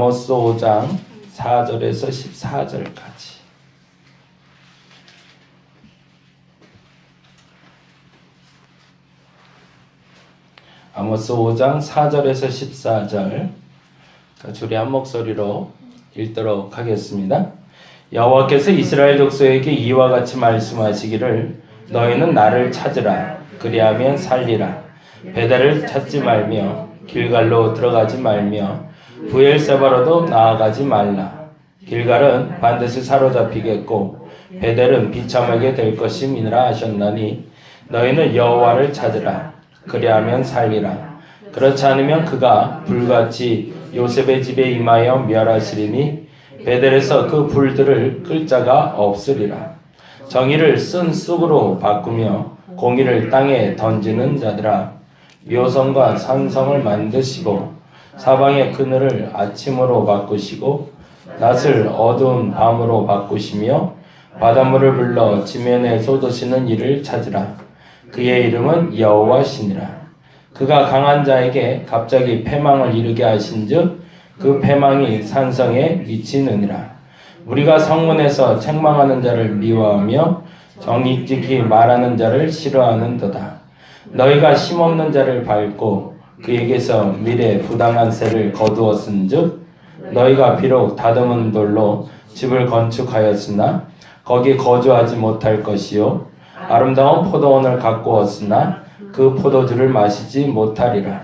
아모스 5장 4절에서 14절까지. 아모스 5장 4절에서 14절 줄이 한 목소리로 읽도록 하겠습니다. 여호와께서 이스라엘 족속에게 이와 같이 말씀하시기를 너희는 나를 찾으라 그리하면 살리라 베델을 찾지 말며 길갈로 들어가지 말며 부엘세바로도 나아가지 말라. 길갈은 반드시 사로잡히겠고 베델은 비참하게 될 것임이니라 하셨나니 너희는 여호와를 찾으라. 그리하면 살리라. 그렇지 않으면 그가 불같이 요셉의 집에 임하여 멸하시리니 베델에서 그 불들을 끌 자가 없으리라. 정의를 쓴 쑥으로 바꾸며 공의를 땅에 던지는 자들아 묘성과 산성을 만드시고 사방의 그늘을 아침으로 바꾸시고 낮을 어두운 밤으로 바꾸시며 바닷물을 불러 지면에 쏟으시는 이를 찾으라. 그의 이름은 여호와시니라. 그가 강한 자에게 갑자기 패망을 이르게 하신즉 그 패망이 산성에 미치느니라. 우리가 성문에서 책망하는 자를 미워하며 정직히 말하는 자를 싫어하는도다. 너희가 힘없는 자를 밟고 그에게서 미래 부당한 세를 거두었은즉 너희가 비록 다듬은 돌로 집을 건축하였으나 거기 거주하지 못할 것이요 아름다운 포도원을 가꾸었으나 그 포도주를 마시지 못하리라.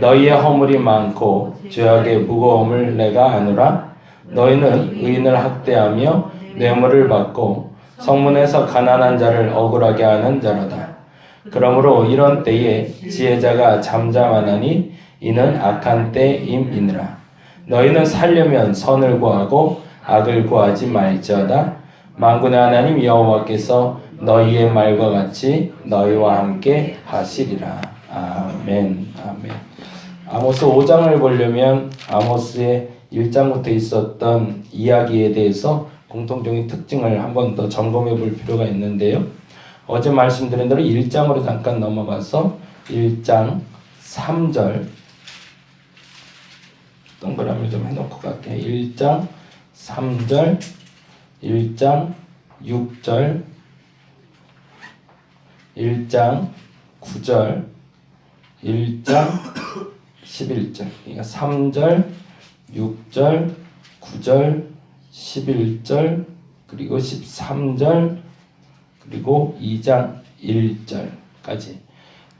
너희의 허물이 많고 죄악의 무거움을 내가 아노라. 너희는 의인을 학대하며 뇌물을 받고 성문에서 가난한 자를 억울하게 하는 자로다. 그러므로 이런 때에 지혜자가 잠잠하나니 이는 악한 때임이니라. 너희는 살려면 선을 구하고 악을 구하지 말지어다. 만군의 하나님 여호와께서 너희의 말과 같이 너희와 함께 하시리라. 아멘. 아멘. 아모스 5장을 보려면 아모스의 1장부터 있었던 이야기에 대해서 공통적인 특징을 한번 더 점검해 볼 필요가 있는데요. 어제 말씀드린 대로 1장으로 잠깐 넘어가서 1장 3절 동그라미를 좀 해놓고 갈게요. 1장 3절, 1장 6절, 1장 9절, 1장 11절. 그러니까 3절, 6절, 9절, 11절, 그리고 13절, 그리고 2장 1절까지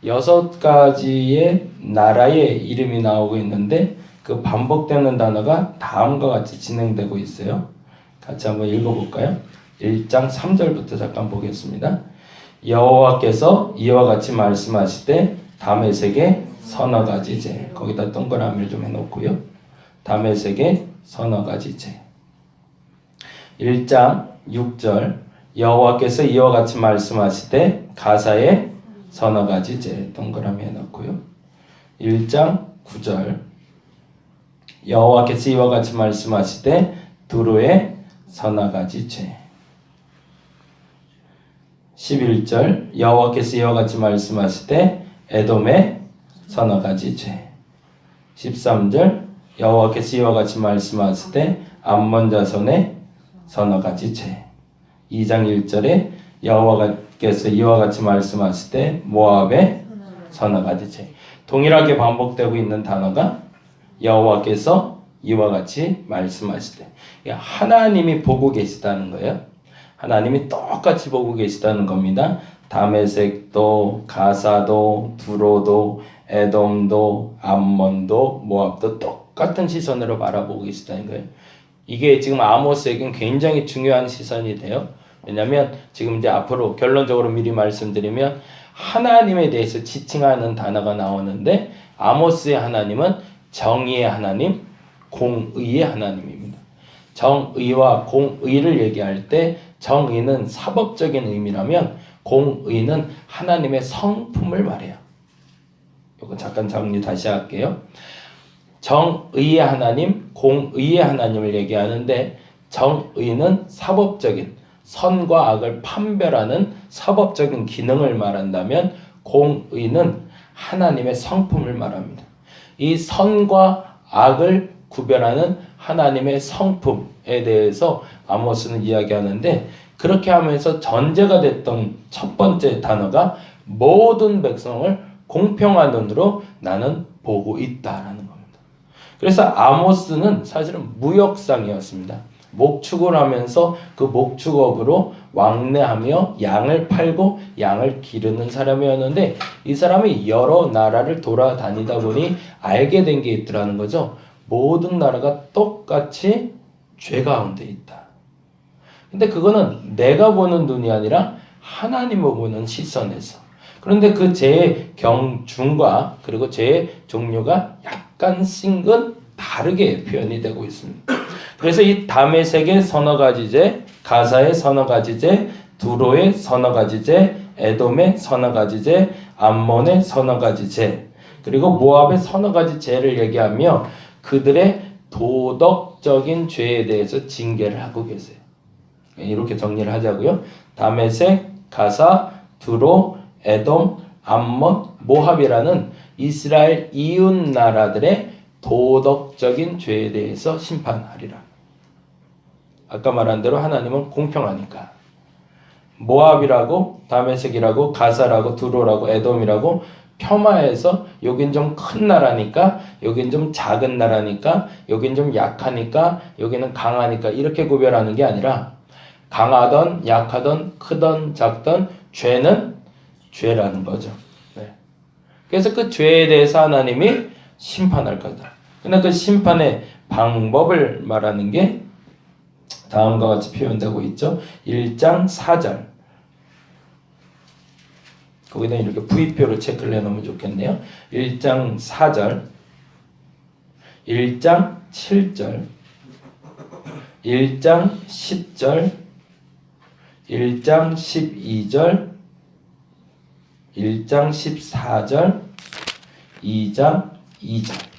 여섯 가지의 나라의 이름이 나오고 있는데 그 반복되는 단어가 다음과 같이 진행되고 있어요. 같이 한번 읽어볼까요? 1장 3절부터 잠깐 보겠습니다. 여호와께서 이와 같이 말씀하시되 다메섹에 서너 가지 제 거기다 동그라미를 좀 해놓고요. 다메섹에 서너 가지 제 1장 6절 여호와께서 이와 같이 말씀하시되 가사에 서너 가지 제 동그라미 해놓고요. 1장 9절. 여호와께서 이와 같이 말씀하시되 두루에 서너 가지 죄. 11절. 여호와께서 이와 같이 말씀하시되 에돔에 서너 가지 죄. 13절. 여호와께서 이와 같이 말씀하시되 암몬 자손에 서너 가지 죄 2장 1절에 여호와께서 이와 같이 말씀하시되 모압에 서너 가지 죄 동일하게 반복되고 있는 단어가 여호와께서 이와 같이 말씀하시되 하나님이 보고 계시다는 거예요. 하나님이 똑같이 보고 계시다는 겁니다. 다메섹도 가사도 두로도 에돔도 암몬도 모압도 똑같은 시선으로 바라보고 계시다는 거예요. 이게 지금 아모스에겐 굉장히 중요한 시선이 돼요. 왜냐하면 지금 이제 앞으로 결론적으로 미리 말씀드리면 하나님에 대해서 지칭하는 단어가 나오는데 아모스의 하나님은 정의의 하나님, 공의의 하나님입니다. 정의와 공의를 얘기할 때 정의는 사법적인 의미라면 공의는 하나님의 성품을 말해요. 이거 잠깐 정리 다시 할게요. 정의의 하나님, 공의의 하나님을 얘기하는데 정의는 사법적인 선과 악을 판별하는 사법적인 기능을 말한다면 공의는 하나님의 성품을 말합니다. 이 선과 악을 구별하는 하나님의 성품에 대해서 아모스는 이야기하는데 그렇게 하면서 전제가 됐던 첫 번째 단어가 모든 백성을 공평한 눈으로 나는 보고 있다라는 겁니다. 그래서 아모스는 사실은 무역상이었습니다. 목축을 하면서 그 목축업으로 왕래하며 양을 팔고 양을 기르는 사람이었는데 이 사람이 여러 나라를 돌아다니다 보니 알게 된 게 있더라는 거죠. 모든 나라가 똑같이 죄 가운데 있다. 근데 그거는 내가 보는 눈이 아니라 하나님을 보는 시선에서. 그런데 그 죄의 경중과 그리고 죄의 종류가 약간씩은 다르게 표현이 되고 있습니다. 그래서 이 다메섹의 서너 가지 죄, 가사의 서너 가지 죄, 두로의 서너 가지 죄, 에돔의 서너 가지 죄, 암몬의 서너 가지 죄, 그리고 모압의 서너 가지 죄를 얘기하며 그들의 도덕적인 죄에 대해서 징계를 하고 계세요. 이렇게 정리를 하자고요. 다메섹, 가사, 두로, 에돔, 암몬, 모압이라는 이스라엘 이웃 나라들의 도덕적인 죄에 대해서 심판하리라. 아까 말한 대로 하나님은 공평하니까. 모압이라고 다메섹이라고 가사라고 두로라고 에돔이라고 폄하해서 여긴 좀 큰 나라니까 여긴 좀 작은 나라니까 여긴 좀 약하니까 여기는 강하니까 이렇게 구별하는 게 아니라 강하던 약하던 크던 작던 죄는 죄라는 거죠. 네. 그래서 그 죄에 대해서 하나님이 심판할 거다. 근데 그 심판의 방법을 말하는 게 다음과 같이 표현되고 있죠. 1장 4절. 거기다 이렇게 V표로 체크를 해놓으면 좋겠네요. 1장 4절, 1장 7절, 1장 10절, 1장 12절, 1장 14절, 2장 2절.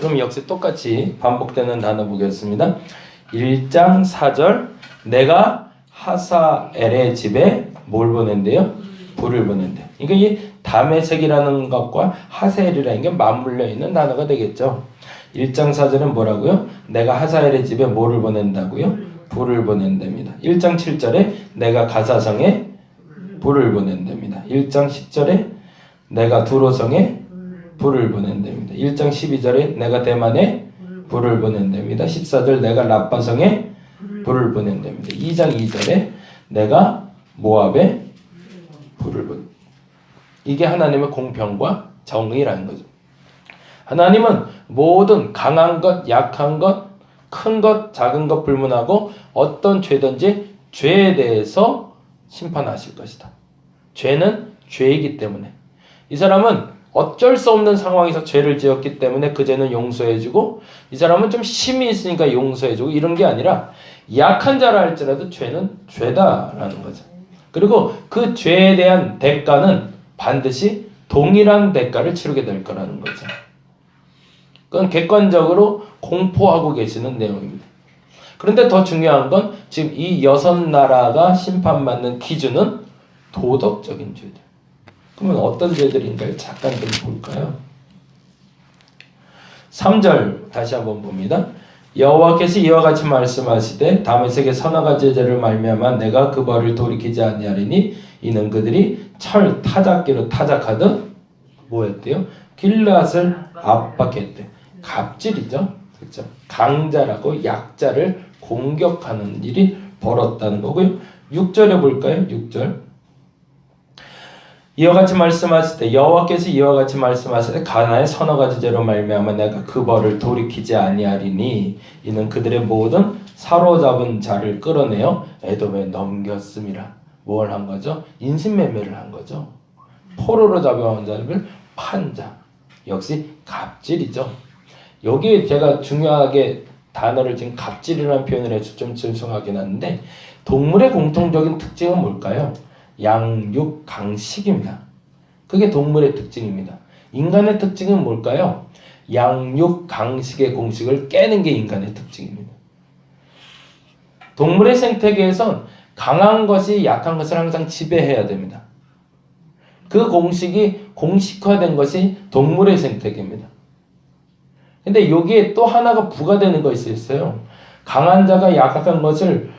그럼 역시 똑같이 반복되는 단어 보겠습니다. 1장 4절 내가 하사엘의 집에 뭘 보낸대요? 불을 보낸대. 그러니까 이 다메색이라는 것과 하사엘이라는 게 맞물려 있는 단어가 되겠죠. 1장 4절은 뭐라고요? 내가 하사엘의 집에 뭐를 보낸다고요? 불을 보낸답니다. 1장 7절에 내가 가사성에 불을 보낸답니다. 1장 10절에 내가 두로성에 불을 보낸답니다. 1장 12절에 내가 대만에 불을 보낸답니다. 14절 내가 라빠성에 불을 보낸답니다. 2장 2절에 내가 모압에 불을 본. 이게 하나님의 공평과 정의라는 거죠. 하나님은 모든 강한 것, 약한 것, 큰 것, 작은 것 불문하고 어떤 죄든지 죄에 대해서 심판하실 것이다. 죄는 죄이기 때문에 이 사람은 어쩔 수 없는 상황에서 죄를 지었기 때문에 그 죄는 용서해주고 이 사람은 좀 힘이 있으니까 용서해주고 이런 게 아니라 약한 자라 할지라도 죄는 죄다라는 거죠. 그리고 그 죄에 대한 대가는 반드시 동일한 대가를 치르게 될 거라는 거죠. 그건 객관적으로 공포하고 계시는 내용입니다. 그런데 더 중요한 건 지금 이 여섯 나라가 심판받는 기준은 도덕적인 죄들. 그러면 어떤 죄들인가요? 잠깐 좀 볼까요? 3절 다시 한번 봅니다. 여호와께서 이와 같이 말씀하시되 다메섹의 가지 죄를 말미암아 내가 그 벌을 돌이키지 아니하리니 이는 그들이 철 타작기로 타작하듯 뭐였대요? 길앗을 압박했대. 갑질이죠. 그렇죠? 강자라고 약자를 공격하는 일이 벌었다는 거고요. 6절에 볼까요? 6절. 이와 같이 말씀하실 때 여호와께서 이와 같이 말씀하실 때 가나의 서너 가지 죄로 말미암아 내가 그 벌을 돌이키지 아니하리니 이는 그들의 모든 사로잡은 자를 끌어내어 에돔에 넘겼음이라 뭘 한 거죠? 인신매매를 한 거죠. 포로로 잡아온 자를 판 자. 역시 갑질이죠. 여기에 제가 중요하게 단어를 지금 갑질이라는 표현을 해서 좀 죄송하긴 한데 동물의 공통적인 특징은 뭘까요? 양육 강식입니다. 그게 동물의 특징입니다. 인간의 특징은 뭘까요? 양육 강식의 공식을 깨는 게 인간의 특징입니다. 동물의 생태계에선 강한 것이 약한 것을 항상 지배해야 됩니다. 그 공식이 공식화된 것이 동물의 생태계입니다. 근데 여기에 또 하나가 부과되는 것이 있어요. 강한 자가 약한 것을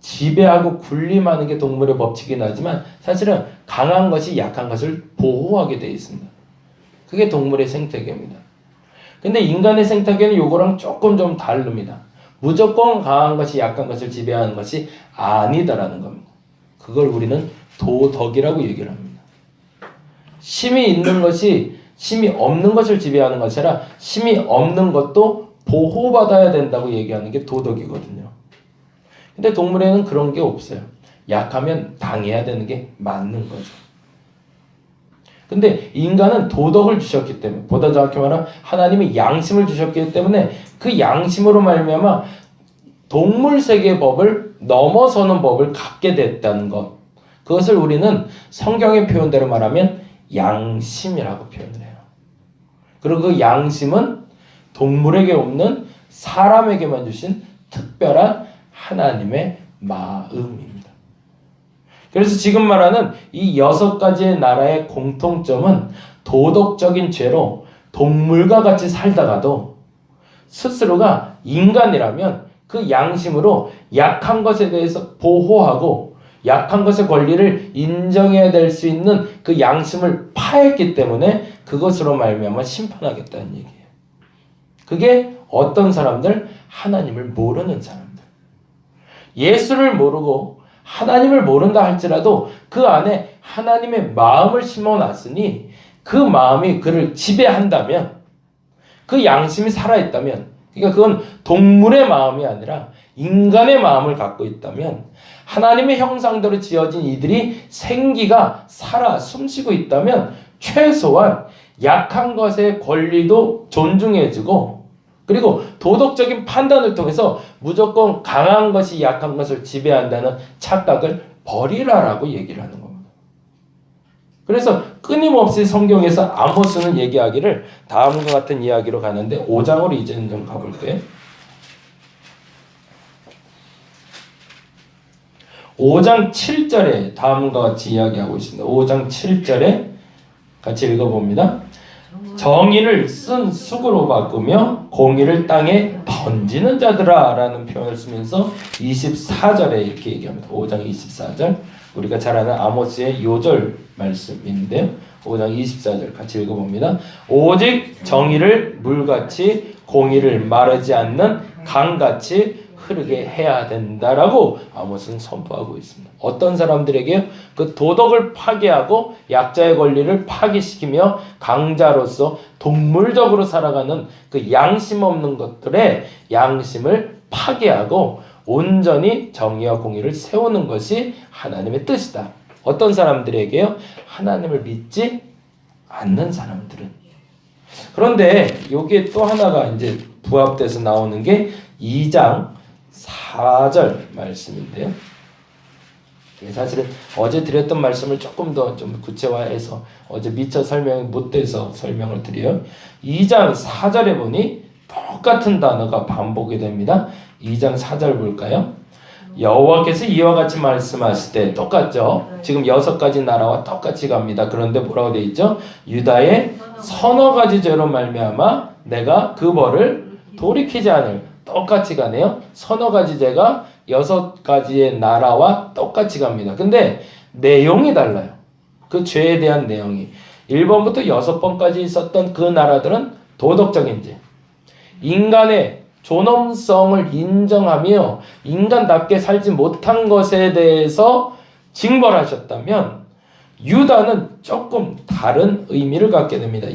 지배하고 군림하는 게 동물의 법칙이긴 하지만 사실은 강한 것이 약한 것을 보호하게 되어 있습니다. 그게 동물의 생태계입니다. 근데 인간의 생태계는 요거랑 조금 좀 다릅니다. 무조건 강한 것이 약한 것을 지배하는 것이 아니다라는 겁니다. 그걸 우리는 도덕이라고 얘기를 합니다. 심이 있는 것이 심이 없는 것을 지배하는 것이 아니라 심이 없는 것도 보호받아야 된다고 얘기하는 게 도덕이거든요. 근데 동물에는 그런 게 없어요. 약하면 당해야 되는 게 맞는 거죠. 근데 인간은 도덕을 주셨기 때문에 보다 정확히 말하면 하나님이 양심을 주셨기 때문에 그 양심으로 말미암아 동물 세계의 법을 넘어서는 법을 갖게 됐다는 것. 그것을 우리는 성경의 표현대로 말하면 양심이라고 표현을 해요. 그리고 그 양심은 동물에게 없는 사람에게만 주신 특별한 하나님의 마음입니다. 그래서 지금 말하는 이 여섯 가지의 나라의 공통점은 도덕적인 죄로 동물과 같이 살다가도 스스로가 인간이라면 그 양심으로 약한 것에 대해서 보호하고 약한 것의 권리를 인정해야 될 수 있는 그 양심을 파했기 때문에 그것으로 말미암아 심판하겠다는 얘기예요. 그게 어떤 사람들 하나님을 모르는 사람들. 예수를 모르고 하나님을 모른다 할지라도 그 안에 하나님의 마음을 심어 놨으니 그 마음이 그를 지배한다면 그 양심이 살아있다면 그러니까 그건 동물의 마음이 아니라 인간의 마음을 갖고 있다면 하나님의 형상대로 지어진 이들이 생기가 살아 숨쉬고 있다면 최소한 약한 것의 권리도 존중해주고 그리고 도덕적인 판단을 통해서 무조건 강한 것이 약한 것을 지배한다는 착각을 버리라라고 얘기를 하는 겁니다. 그래서 끊임없이 성경에서 아모스는 얘기하기를 다음과 같은 이야기로 가는데 5장으로 이제는 좀 가볼게요. 5장 7절에 다음과 같이 이야기하고 있습니다. 5장 7절에 같이 읽어봅니다. 정의를 쓴 숙으로 바꾸며 공의를 땅에 던지는 자들아 라는 표현을 쓰면서 24절에 이렇게 얘기합니다. 5장 24절 우리가 잘 아는 아모스의 요절 말씀인데요. 5장 24절 같이 읽어봅니다. 오직 정의를 물같이 공의를 마르지 않는 강같이 흐르게 해야 된다라고 아모스는 선포하고 있습니다. 어떤 사람들에게 그 도덕을 파괴하고 약자의 권리를 파괴시키며 강자로서 동물적으로 살아가는 그 양심 없는 것들의 양심을 파괴하고 온전히 정의와 공의를 세우는 것이 하나님의 뜻이다. 어떤 사람들에게요? 하나님을 믿지 않는 사람들은. 그런데 여기에 또 하나가 이제 부합돼서 나오는 게 2장 4절 말씀인데요. 예, 사실은 어제 드렸던 말씀을 조금 더 좀 구체화해서 어제 미처 설명이 못 돼서 설명을 드려요. 2장 4절에 보니 똑같은 단어가 반복이 됩니다. 2장 4절 볼까요? 여호와께서 이와 같이 말씀하실 때 똑같죠. 지금 여섯 가지 나라와 똑같이 갑니다. 그런데 뭐라고 돼 있죠? 유다의 서너 가지 죄로 말미암아 내가 그 벌을 돌이키지 않을 똑같이 가네요. 서너 가지 죄가 여섯 가지의 나라와 똑같이 갑니다. 근데 내용이 달라요. 그 죄에 대한 내용이 1번부터 6번까지 있었던 그 나라들은 도덕적인 죄. 인간의 존엄성을 인정하며 인간답게 살지 못한 것에 대해서 징벌하셨다면 유다는 조금 다른 의미를 갖게 됩니다.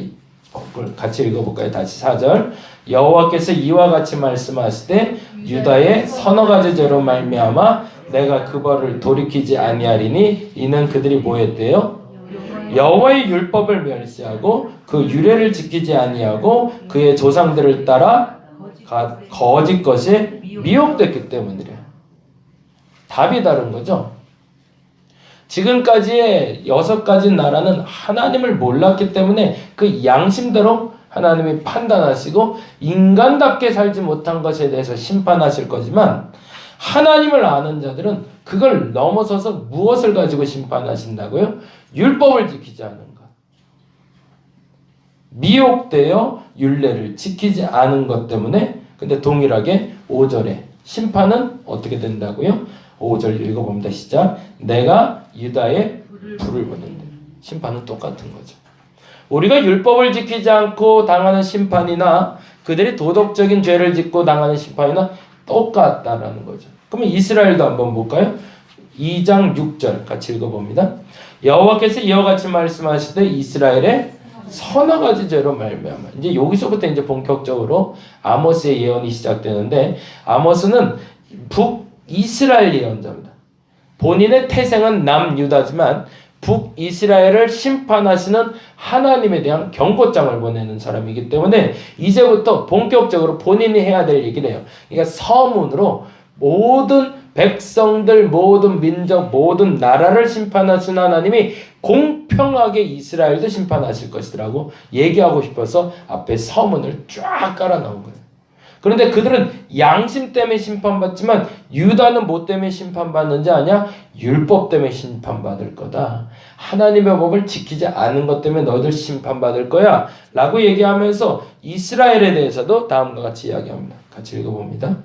그걸 같이 읽어볼까요? 다시 4절 여호와께서 이와 같이 말씀하실 때 유다의 서너 가지 죄로 말미암아 내가 그 벌을 돌이키지 아니하리니 이는 그들이 뭐했대요? 여호와의 율법을 멸시하고 그 유례를 지키지 아니하고 그의 조상들을 따라 가, 거짓 것에 미혹됐기 때문이래요. 답이 다른 거죠. 지금까지의 여섯 가지 나라는 하나님을 몰랐기 때문에 그 양심대로 하나님이 판단하시고 인간답게 살지 못한 것에 대해서 심판하실 거지만 하나님을 아는 자들은 그걸 넘어서서 무엇을 가지고 심판하신다고요? 율법을 지키지 않은 것. 미혹되어 율례를 지키지 않은 것 때문에 근데 동일하게 5절에 심판은 어떻게 된다고요? 5절 읽어봅니다. 시작. 내가 유다의 불을 보낸다. 심판은 똑같은 거죠. 우리가 율법을 지키지 않고 당하는 심판이나 그들이 도덕적인 죄를 짓고 당하는 심판이나 똑같다라는 거죠. 그러면 이스라엘도 한번 볼까요? 2장 6절 같이 읽어봅니다. 여호와께서 이와 같이 말씀하시되 이스라엘의 서너 가지 죄로 말미암아 이제 여기서부터 이제 본격적으로 아모스의 예언이 시작되는데 아모스는 북 이스라엘 예언자입니다. 본인의 태생은 남 유다지만 북이스라엘을 심판하시는 하나님에 대한 경고장을 보내는 사람이기 때문에 이제부터 본격적으로 본인이 해야 될 얘기를 해요. 그러니까 서문으로 모든 백성들, 모든 민족, 모든 나라를 심판하신 하나님이 공평하게 이스라엘도 심판하실 것이라고 얘기하고 싶어서 앞에 서문을 쫙 깔아 놓은 거예요. 그런데 그들은 양심 때문에 심판받지만 유다는 뭐 때문에 심판받는지 아냐? 율법 때문에 심판받을 거다. 하나님의 법을 지키지 않은 것 때문에 너희들 심판받을 거야. 라고 얘기하면서 이스라엘에 대해서도 다음과 같이 이야기합니다. 같이 읽어봅니다.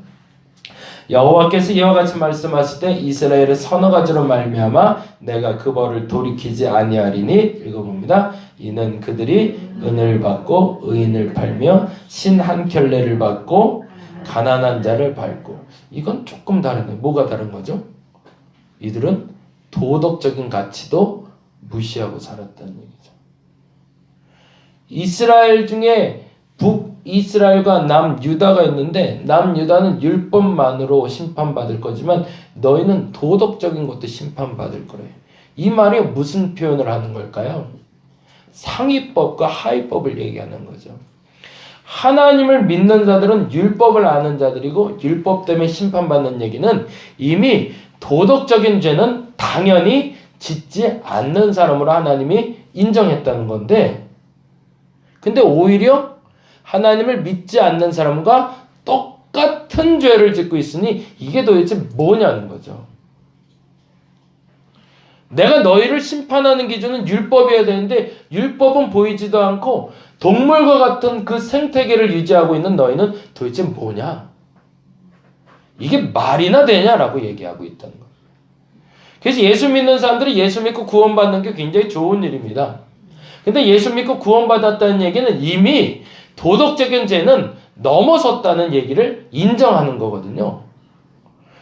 여호와께서 이와 같이 말씀하시되 이스라엘의 서너 가지로 말미암아 내가 그 벌을 돌이키지 아니하리니 읽어봅니다. 이는 그들이 은을 받고 의인을 팔며 신 한 켤레를 받고 가난한 자를 밟고 이건 조금 다르네. 뭐가 다른 거죠? 이들은 도덕적인 가치도 무시하고 살았다는 얘기죠. 이스라엘 중에 북 이스라엘과 남 유다가 있는데 남 유다는 율법만으로 심판받을 거지만 너희는 도덕적인 것도 심판받을 거래요. 이 말이 무슨 표현을 하는 걸까요? 상위법과 하위법을 얘기하는 거죠. 하나님을 믿는 자들은 율법을 아는 자들이고 율법 때문에 심판받는 얘기는 이미 도덕적인 죄는 당연히 짓지 않는 사람으로 하나님이 인정했다는 건데 근데 오히려 하나님을 믿지 않는 사람과 똑같은 죄를 짓고 있으니 이게 도대체 뭐냐는 거죠. 내가 너희를 심판하는 기준은 율법이어야 되는데 율법은 보이지도 않고 동물과 같은 그 생태계를 유지하고 있는 너희는 도대체 뭐냐? 이게 말이나 되냐라고 얘기하고 있다는 거예요. 그래서 예수 믿는 사람들이 예수 믿고 구원받는 게 굉장히 좋은 일입니다. 근데 예수 믿고 구원받았다는 얘기는 이미 도덕적인 죄는 넘어섰다는 얘기를 인정하는 거거든요.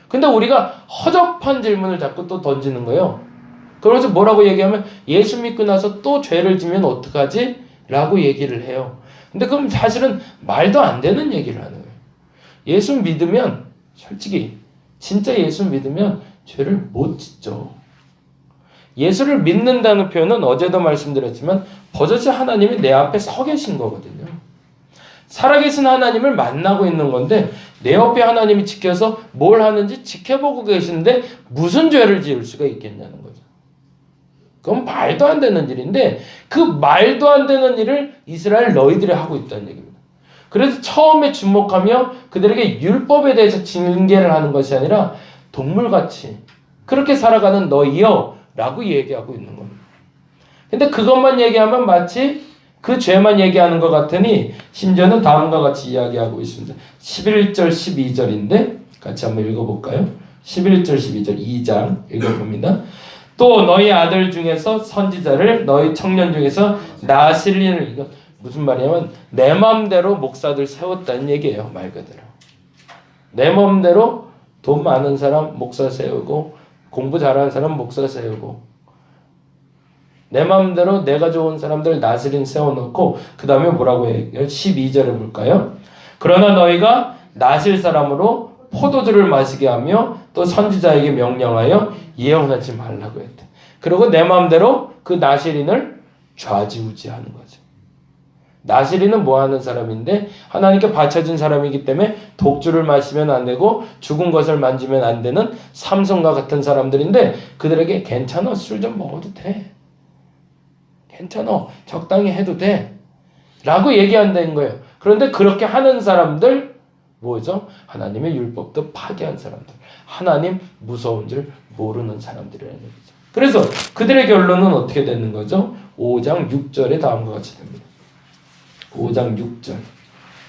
근데 우리가 허접한 질문을 자꾸 또 던지는 거예요. 그러면서 뭐라고 얘기하면 예수 믿고 나서 또 죄를 지면 어떡하지? 라고 얘기를 해요. 근데 그럼 사실은 말도 안 되는 얘기를 하는 거예요. 예수 믿으면 솔직히 진짜 예수 믿으면 죄를 못 짓죠. 예수를 믿는다는 표현은 어제도 말씀드렸지만 버젓이 하나님이 내 앞에 서 계신 거거든요. 살아계신 하나님을 만나고 있는 건데 내 옆에 하나님이 지켜서 뭘 하는지 지켜보고 계시는데 무슨 죄를 지을 수가 있겠냐는 거죠. 그건 말도 안 되는 일인데 그 말도 안 되는 일을 이스라엘 너희들이 하고 있다는 얘기입니다. 그래서 처음에 주목하며 그들에게 율법에 대해서 징계를 하는 것이 아니라 동물같이 그렇게 살아가는 너희여 라고 얘기하고 있는 겁니다. 근데 그것만 얘기하면 마치 그 죄만 얘기하는 것 같으니 심지어는 다음과 같이 이야기하고 있습니다. 11절 12절인데 같이 한번 읽어볼까요? 11절 12절 2장 읽어봅니다. 또 너희 아들 중에서 선지자를 너희 청년 중에서 나실리를 이거 무슨 말이냐면 내 마음대로 목사들 세웠다는 얘기예요 말 그대로 내 마음대로 돈 많은 사람 목사 세우고 공부 잘하는 사람 목사 세우고 내 마음대로 내가 좋은 사람들 나스린 세워놓고 그 다음에 뭐라고 얘기해요? 12절에 볼까요? 그러나 너희가 나실 사람으로 포도주를 마시게 하며 또 선지자에게 명령하여 예언하지 말라고 했대. 그리고 내 마음대로 그 나실인을 좌지우지하는 거죠. 나시리는 뭐 하는 사람인데 하나님께 바쳐진 사람이기 때문에 독주를 마시면 안 되고 죽은 것을 만지면 안 되는 삼손과 같은 사람들인데 그들에게 괜찮아 술 좀 먹어도 돼. 괜찮아 적당히 해도 돼. 라고 얘기한다는 거예요. 그런데 그렇게 하는 사람들 뭐죠? 하나님의 율법도 파괴한 사람들. 하나님 무서운 줄 모르는 사람들이라는 얘기죠. 그래서 그들의 결론은 어떻게 되는 거죠? 5장 6절에 다음과 같이 됩니다. 5장 6절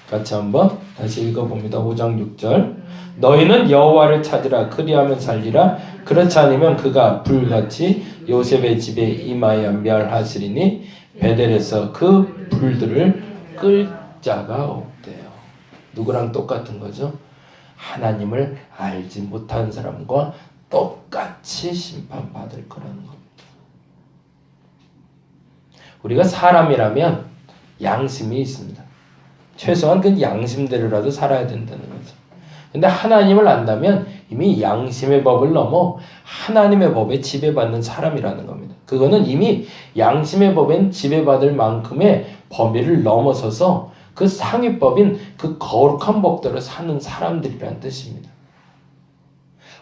같이 한번 다시 읽어봅니다. 5장 6절 너희는 여호와를 찾으라 그리하면 살리라 그렇지 않으면 그가 불같이 요셉의 집에 임하여 멸하시리니 베델에서 그 불들을 끌 자가 없대요. 누구랑 똑같은 거죠? 하나님을 알지 못한 사람과 똑같이 심판받을 거라는 겁니다. 우리가 사람이라면 양심이 있습니다. 최소한 그 양심대로라도 살아야 된다는 거죠. 근데 하나님을 안다면 이미 양심의 법을 넘어 하나님의 법에 지배받는 사람이라는 겁니다. 그거는 이미 양심의 법엔 지배받을 만큼의 범위를 넘어서서 그 상위법인 그 거룩한 법대로 사는 사람들이란 뜻입니다.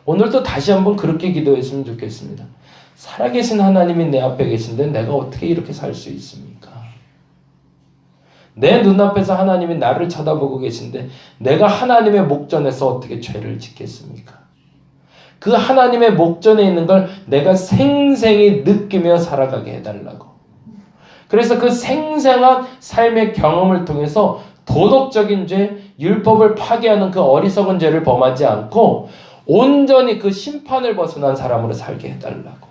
오늘도 다시 한번 그렇게 기도했으면 좋겠습니다. 살아계신 하나님이 내 앞에 계신데 내가 어떻게 이렇게 살 수 있습니까? 내 눈앞에서 하나님이 나를 쳐다보고 계신데 내가 하나님의 목전에서 어떻게 죄를 짓겠습니까? 그 하나님의 목전에 있는 걸 내가 생생히 느끼며 살아가게 해달라고. 그래서 그 생생한 삶의 경험을 통해서 도덕적인 죄, 율법을 파괴하는 그 어리석은 죄를 범하지 않고 온전히 그 심판을 벗어난 사람으로 살게 해달라고.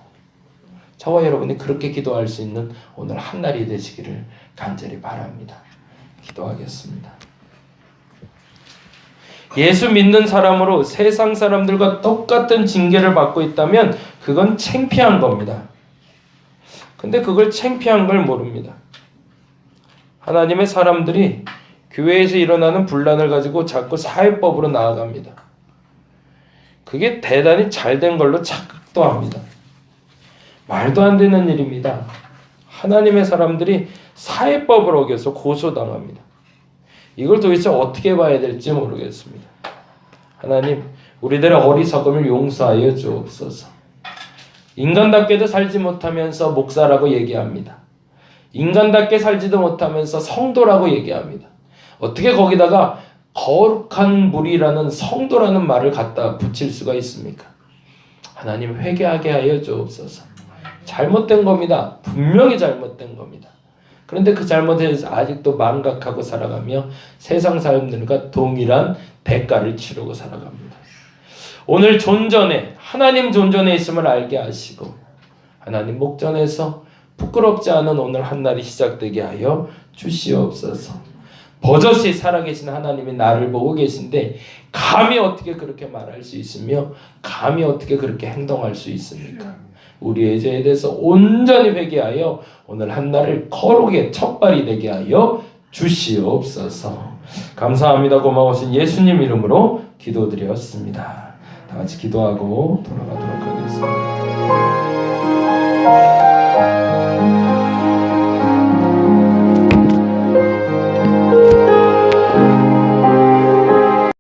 저와 여러분이 그렇게 기도할 수 있는 오늘 한 날이 되시기를 간절히 바랍니다. 기도하겠습니다. 예수 믿는 사람으로 세상 사람들과 똑같은 징계를 받고 있다면 그건 창피한 겁니다. 근데 그걸 창피한 걸 모릅니다. 하나님의 사람들이 교회에서 일어나는 분란을 가지고 자꾸 사회법으로 나아갑니다. 그게 대단히 잘 된 걸로 착각도 합니다. 말도 안 되는 일입니다. 하나님의 사람들이 사회법을 어겨서 고소당합니다. 이걸 도대체 어떻게 봐야 될지 모르겠습니다. 하나님, 우리들의 어리석음을 용서하여 주옵소서. 인간답게도 살지 못하면서 목사라고 얘기합니다. 인간답게 살지도 못하면서 성도라고 얘기합니다. 어떻게 거기다가 거룩한 물이라는 성도라는 말을 갖다 붙일 수가 있습니까? 하나님 회개하게 하여 주옵소서. 잘못된 겁니다. 분명히 잘못된 겁니다. 그런데 그 잘못에 대해서 아직도 망각하고 살아가며 세상 사람들과 동일한 대가를 치르고 살아갑니다. 오늘 존전에 하나님 존전에 있음을 알게 하시고 하나님 목전에서 부끄럽지 않은 오늘 한날이 시작되게 하여 주시옵소서. 버젓이 살아계신 하나님이 나를 보고 계신데 감히 어떻게 그렇게 말할 수 있으며 감히 어떻게 그렇게 행동할 수 있습니까? 우리의 죄에 대해서 온전히 회개하여 오늘 한 날을 거룩의 첫발이 되게 하여 주시옵소서. 감사합니다. 고마우신 예수님 이름으로 기도드렸습니다. 다 같이 기도하고 돌아가도록 하겠습니다.